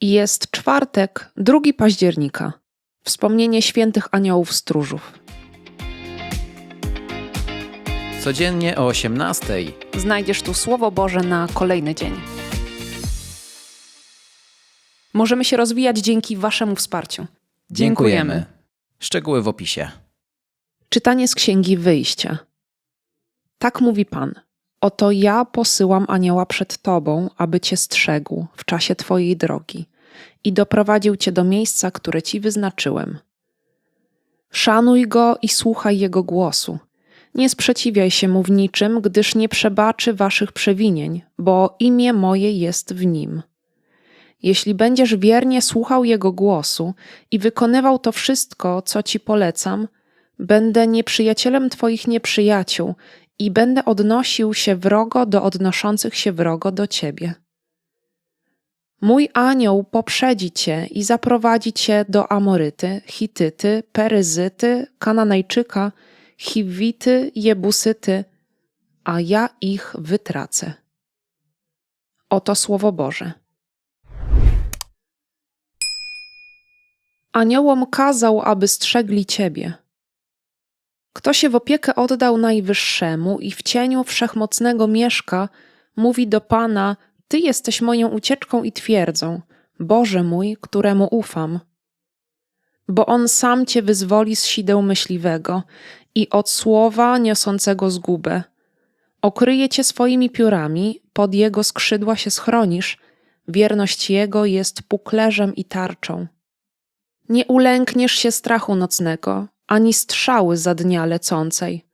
Jest czwartek, 2 października. Wspomnienie świętych aniołów stróżów. Codziennie o 18:00 Znajdziesz tu Słowo Boże na kolejny dzień. Możemy się rozwijać dzięki Waszemu wsparciu. dziękujemy. Szczegóły w opisie. Czytanie z Księgi Wyjścia. Tak mówi Pan. Oto ja posyłam anioła przed Tobą, aby Cię strzegł w czasie Twojej drogi i doprowadził Cię do miejsca, które Ci wyznaczyłem. Szanuj go i słuchaj jego głosu. Nie sprzeciwiaj się mu w niczym, gdyż nie przebaczy Waszych przewinień, bo imię moje jest w nim. Jeśli będziesz wiernie słuchał jego głosu i wykonywał to wszystko, co Ci polecam, Będę nieprzyjacielem Twoich nieprzyjaciół i będę odnosił się wrogo do odnoszących się wrogo do Ciebie. Mój anioł poprzedzi Cię i zaprowadzi Cię do Amoryty, Hityty, Peryzyty, Kananejczyka, Chiwity, Jebusyty, a ja ich wytracę. Oto Słowo Boże. Aniołom kazał, aby strzegli Ciebie. Kto się w opiekę oddał Najwyższemu i w cieniu Wszechmocnego mieszka, mówi do Pana: Ty jesteś moją ucieczką i twierdzą, Boże mój, któremu ufam. Bo On sam Cię wyzwoli z sideł myśliwego i od słowa niosącego zgubę. Okryje Cię swoimi piórami, pod Jego skrzydła się schronisz, wierność Jego jest puklerzem i tarczą. Nie ulękniesz się strachu nocnego, ani strzały za dnia lecącej,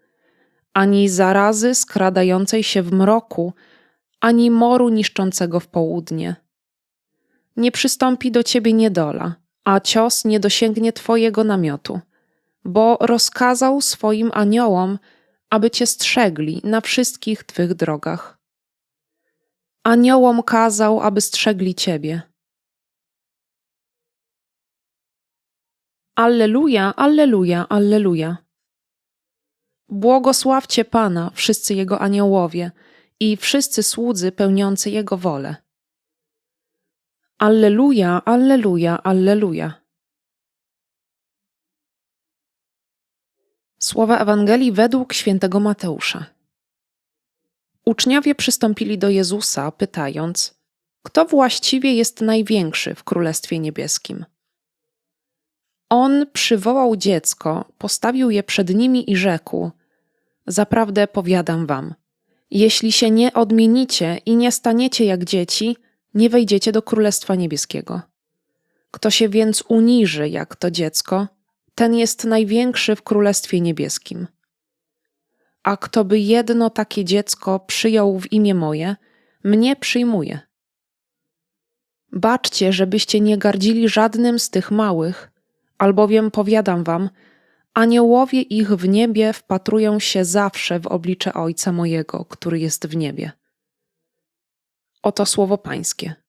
ani zarazy skradającej się w mroku, ani moru niszczącego w południe. Nie przystąpi do ciebie niedola, a cios nie dosięgnie twojego namiotu, bo rozkazał swoim aniołom, aby cię strzegli na wszystkich twych drogach. Aniołom kazał, aby strzegli ciebie. Alleluja, alleluja, alleluja. Błogosławcie Pana, wszyscy Jego aniołowie i wszyscy słudzy pełniący Jego wolę. Alleluja, alleluja, alleluja. Słowa Ewangelii według świętego Mateusza. Uczniowie przystąpili do Jezusa, pytając: Kto właściwie jest największy w Królestwie Niebieskim? On przywołał dziecko, postawił je przed nimi i rzekł: Zaprawdę powiadam wam, jeśli się nie odmienicie i nie staniecie jak dzieci, nie wejdziecie do Królestwa Niebieskiego. Kto się więc uniży jak to dziecko, ten jest największy w Królestwie Niebieskim. A kto by jedno takie dziecko przyjął w imię moje, mnie przyjmuje. Baczcie, żebyście nie gardzili żadnym z tych małych, albowiem powiadam wam, aniołowie ich w niebie wpatrują się zawsze w oblicze Ojca mojego, który jest w niebie. Oto słowo Pańskie.